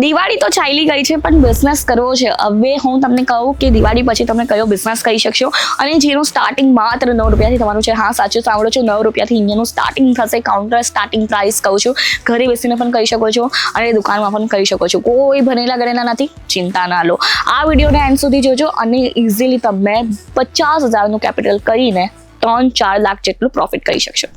દિવાળી તો ચાલી ગઈ છે, પણ બિઝનેસ કરવો છે. હવે હું તમને કહું કે દિવાળી પછી તમે કયો બિઝનેસ કરી શકશો? અને જેનું સ્ટાર્ટિંગ માત્ર નવ રૂપિયાથી થવાનું છે. હા, સાચું સાંભળો છો, નવ રૂપિયાથી અહીંયાનું સ્ટાર્ટિંગ થશે કાઉન્ટર સ્ટાર્ટિંગ પ્રાઇસ કહું છું. ઘરે બેસીને પણ કરી શકો છો અને દુકાનમાં પણ કરી શકો છો. કોઈ ભણેલા ગણેલા નથી, ચિંતા ના લો. આ વિડીયોને એન્ડ સુધી જોજો અને ઇઝીલી તમે પચાસ હજારનું કેપિટલ કરીને ત્રણ ચાર લાખ જેટલું પ્રોફિટ કરી શકશો.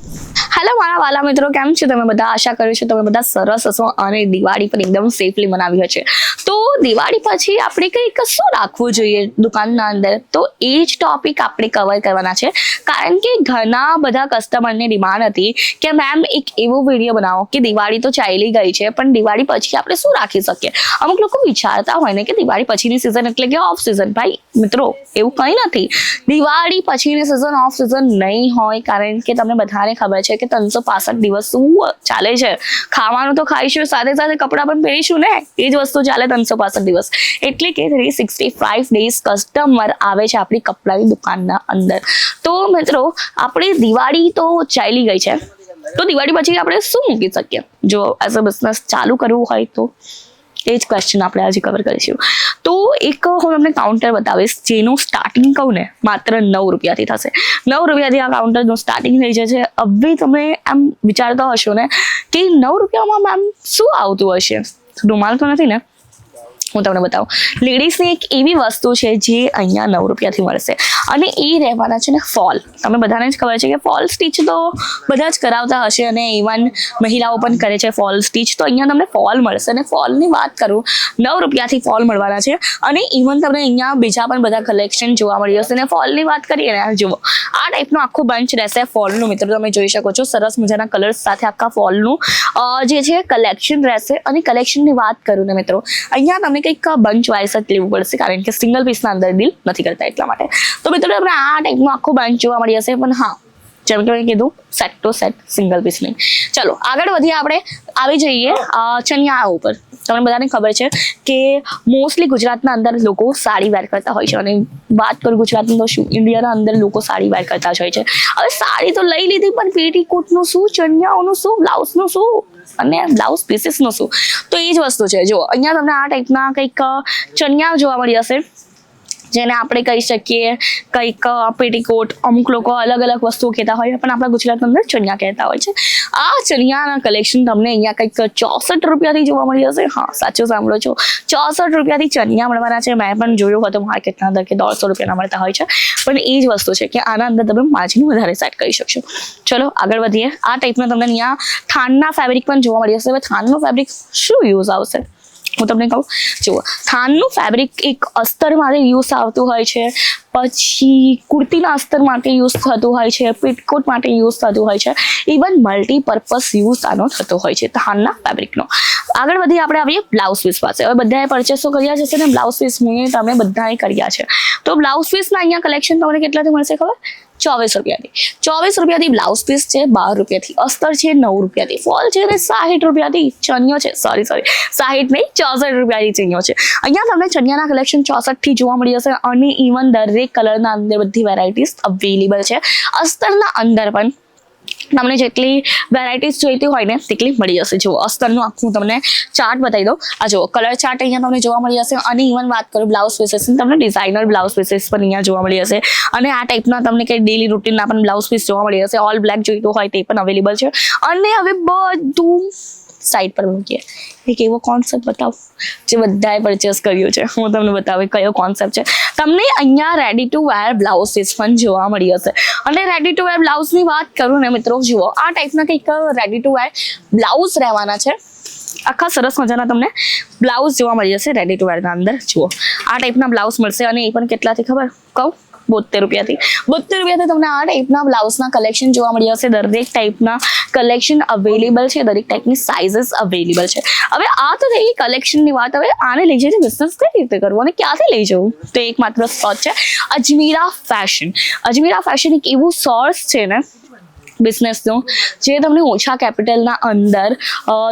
હેલો મારા વાલા મિત્રો, કેમ છો? તમે બધા આશા કરું છું તમે બધા સરસ હશો અને દિવાળી પણ એકદમ સેફલી મનાવી હશે. તો દિવાળી પછી આપણે કંઈક શું રાખવું જોઈએ દુકાનના અંદર? તો એ જ ટોપિક આપણે કવર કરવાના છે. કારણ કે ઘણા બધા કસ્ટમરની ડિમાન્ડ હતી કે મેમ એક એવો વીડિયો બનાવો કે દિવાળી તો ચાલી ગઈ છે, પણ દિવાળી પછી આપણે શું રાખી શકીએ? અમુક લોકો વિચારતા હોય ને કે દિવાળી પછીની સિઝન એટલે કે ઓફ સિઝન ભાઈ મિત્રો, એવું કંઈ નથી. દિવાળી પછીની સિઝન ઓફ સિઝન નહીં હોય, કારણ કે તમને બધાને ખબર છે કે ત્રણસો પાસઠ દિવસ શું ચાલે છે. ખાવાનું તો ખાઈશું, સાથે સાથે કપડાં પણ પહેરીશું ને? એ જ વસ્તુ ચાલે ત્રણસો પાસઠ દિવસ. એટલે કે three sixty five days customer આવે છે આપણી કપડાની દુકાનના અંદર. તો મિત્રો, આપણી દિવાળી તો ચાલી ગઈ છે. તો દિવાળી પછી આપણે શું મૂકી શકીએ? જો એઝ અ બિઝનેસ ચાલુ કરવું હોય તો? એ જ ક્વેશ્ચન આપણે આજે કવર કરીશું. તો એક હું તમને કાઉન્ટર બતાવીશ, જેનું સ્ટાર્ટિંગ કહું ને, માત્ર નવ રૂપિયાથી થશે. નવ રૂપિયાથી આ કાઉન્ટરનું સ્ટાર્ટિંગ થઈ જશે. હવે તમે આમ વિચારતા હશો ને કે નવ રૂપિયામાં મેમ શું આવતું હશે? રૂમાલ તો નથી ને? હું તમને બતાવું. લેડીઝની એક એવી વસ્તુ છે જે અહીંયા નવ રૂપિયાથી મળશે. અને એ રહેવાના છે ને ફોલ તમે બધાને જ ખબર છે કે ફોલ સ્ટીચ તો બધા જ કરાવતા હશે અને ઇવન મહિલાઓ પણ કરે છે ફોલ સ્ટીચ તો અહીંયા તમને ફોલ મળશે અને ફોલની વાત કરું, નવ રૂપિયાથી ફોલ મળવાના છે. અને ઇવન તમને અહીંયા બીજા પણ બધા કલેક્શન જોવા મળી જશે. અને ફોલની વાત કરીએ ને, જુઓ. આ ટાઈપનું આખું બંચ રહેશે ફોલનું મિત્રો, તમે જોઈ શકો છો, સરસ મજાના કલર્સ સાથે આખા ફોલનું જે છે કલેક્શન રહેશે. અને કલેક્શનની વાત કરું ને, મિત્રો. અહીંયા તમને કંઈક બંચ વાઇઝ જ લેવું પડશે કારણ કે સિંગલ પીસના અંદર ડીલ નથી કરતા એટલા માટે. તો મિત્રો તમને આ ટાઈપનું આખું બંચ જોવા મળી જશે પણ હા જેમ કે મેં કીધું set to set single piece નહીં ચલો આગળ વધીએ આપણે આવી જઈએ અ, ચણિયા ઉપર. તમને બધાને ખબર છે કે મોસ્ટલી ગુજરાતના અંદર લોકો સાડી વેર કરતા હોય છે અને વાત કરું ગુજરાતની તો શું ઇન્ડિયાના અંદર લોકો સાડી વેર કરતા જ હોય છે. હવે સાડી તો લઈ લીધી પણ પેટીકોટનું શું ચણિયાઓનું શું બ્લાઉઝનું શું? અને બ્લાઉઝ પીસીસનું શું? તો એ જ વસ્તુ છે. જો અહીંયા તમને આ ટાઈપના કંઈક ચણિયા જોવા મળી હશે. જેને આપણે કહી શકીએ કંઈક પેટીકોટ અમુક લોકો અલગ અલગ વસ્તુઓ કહેતા હોય, પણ આપણા ગુજરાતની અંદર ચણિયા કહેતા હોય છે. આ ચણિયાના કલેક્શન તમને અહીંયા કંઈક ચોસઠ રૂપિયાથી જોવા મળી જશે. હા, સાચું સાંભળો છો. ચોસઠ રૂપિયાથી ચણિયા મળવાના છે. મેં પણ જોયું હતું માર્કેટના અંદર કે દોઢસો રૂપિયાના મળતા હોય છે. પણ એ જ વસ્તુ છે કે આના અંદર તમે માર્જિન વધારે સેટ કરી શકશો. ચલો, આગળ વધીએ. આ ટાઈપના તમને અહીંયા થાનના ફેબ્રિક પણ જોવા મળી જશે. હવે થાનનું ફેબ્રિક શું યુઝ આવશે? હું તમને કહું? જુઓ થાનનું ફેબ્રિક એક અસ્તર માટે યુઝ આવતું હોય છે. પછી કુર્તીના અસ્તર માટે યુઝ થતું હોય છે, પીટકોટ માટે યુઝ થતું હોય છે ઇવન મલ્ટીપર્પઝ યુઝ આનો થતો હોય છે ધાનના ફેબ્રિકનો આગળ વધી આપણે આવીએ બ્લાઉઝ પીસ પાસે. હવે બધાએ પરચેસો કર્યા છે ને બ્લાઉઝ પીસ મેં તમે બધાએ કર્યા છે. તો બ્લાઉઝ પીસના અહીંયા કલેક્શન તમને કેટલાથી મળશે ખબર? ચોવીસ રૂપિયાથી. ચોવીસ રૂપિયાથી બ્લાઉઝ પીસ છે, બાર રૂપિયાથી. અસ્તર છે, નવ રૂપિયાથી. ફોલ છે ને સાહીઠ રૂપિયાથી. ચણિયો છે સોરી સોરી સાહીઠ નહીં, ચોસઠ રૂપિયાથી ચણિયો છે. અહીંયા તમને ચણિયાના કલેક્શન ચોસઠથી જોવા મળી જશે અને ઇવન દરેક કલરના અંદર બધી વેરાયટીઝ અવેલેબલ છે. અસ્તરના અંદર પણ તમને જેટલી વેરાયટીઝ જોઈતી હોય ને તેટલી મળી જશે. જુઓ, અસ્તરનું આખું તમને ચાર્ટ બતાવી દઉં. આ જુઓ કલર ચાર્ટ અહીંયા તમને જોવા મળી જશે. અને ઇવન વાત કરું બ્લાઉઝ પીસીસ તમને ડિઝાઇનર બ્લાઉઝ પીસીસ પણ અહીંયા જોવા મળી જશે. અને આ ટાઈપના તમને કંઈ ડેલી રૂટીનના પણ બ્લાઉઝ પીસ જોવા મળી જશે. ઓલ બ્લેક જોઈતું હોય તે પણ અવેલેબલ છે. અને હવે બધું સાઈડ પર મૂકીએ. એક એવો કોન્સેપ્ટ બતાવો જે બધાએ પરચેસ કર્યું છે. હું તમને બતાવું કયો કોન્સેપ્ટ છે. તમને અહીંયા રેડી ટુ વેર બ્લાઉઝીસ પણ જોવા મળી હશે. અને રેડી ટુ વેર બ્લાઉઝની વાત કરું ને મિત્રો, જુઓ, આ ટાઈપના કંઈક રેડી ટુ વેર બ્લાઉઝ રહેવાના છે. આખા સરસ મજાના તમને બ્લાઉઝ જોવા મળી જશે રેડી ટુ વેરના અંદર. જુઓ, આ ટાઈપના બ્લાઉઝ મળશે અને એ પણ કેટલાથી ખબર? કહું? બોતેર રૂપિયાથી. બોતેર રૂપિયાથી તમને આ ટાઈપના બ્લાઉઝના કલેક્શન જોવા મળી જશે દરેક ટાઈપના કલેક્શન અવેલેબલ છે. દરેક ટાઈપની સાઇઝીસ અવેલેબલ છે. હવે આ તો થઈ કલેક્શનની વાત. હવે આને લઈ જઈને બિઝનેસ કઈ રીતે કરવો અને ક્યાંથી લઈ જવું? તો એક માત્ર સ્ટોચ છે. અજમીરા ફેશન અજમીરા ફેશન એક એવું સોર્સ છે ને બિઝનેસનો જે તમને ઓછા કેપિટલના અંદર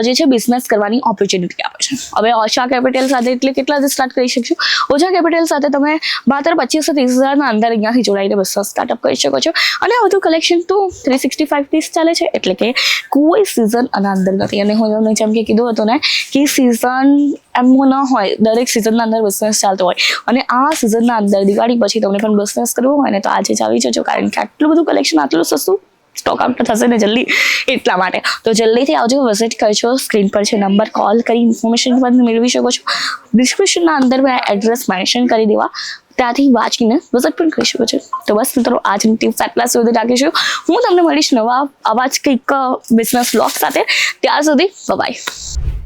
જે છે બિઝનેસ કરવાની ઓપોર્ચ્યુનિટી આપે છે. હવે ઓછા કેપિટલ સાથે એટલે કેટલાથી સ્ટાર્ટ કરી શકશો? ઓછા કેપિટલ સાથે તમે માત્ર પચીસથી ત્રીસ હજારના અંદર અહીંયાથી જોડાઈને બિઝનેસ સ્ટાર્ટઅપ કરી શકો છો. અને બધું કલેક્શન તો થ્રી સિક્સટી ફાઇવ પીસ ચાલે છે, એટલે કે કોઈ સિઝન આના અંદર નથી. અને હું તમને જેમ કે કીધું હતું ને કે સિઝન એમ ન હોય, દરેક સિઝનના અંદર બિઝનેસ ચાલતો હોય. અને આ સિઝનના અંદર દિવાળી પછી તમને પણ બિઝનેસ કરવો હોય ને તો આજે જ આવી જજો, કારણ કે આટલું બધું કલેક્શન આટલું સસ્તું સ્ટોક આઉટ થશે ને જલ્દી એટલા માટે. તો જલ્દીથી આવજો વિઝિટ કરજો સ્ક્રીન પર છે નંબર કોલ કરી ઇન્ફોર્મેશન પણ મેળવી શકો છો. ડિસ્ક્રિપ્શનના અંદર મેં એડ્રેસ મેન્શન કરી દેવા ત્યાંથી વાંચીને વિઝિટ પણ કરી શકો છો. તો બસ મિત્રો, આજની ટિપ્સ આટલા સુધી રાખીશું. હું તમને મળીશ નવા આવા જ કંઈક બિઝનેસ બ્લોગ સાથે. ત્યાં સુધી બાય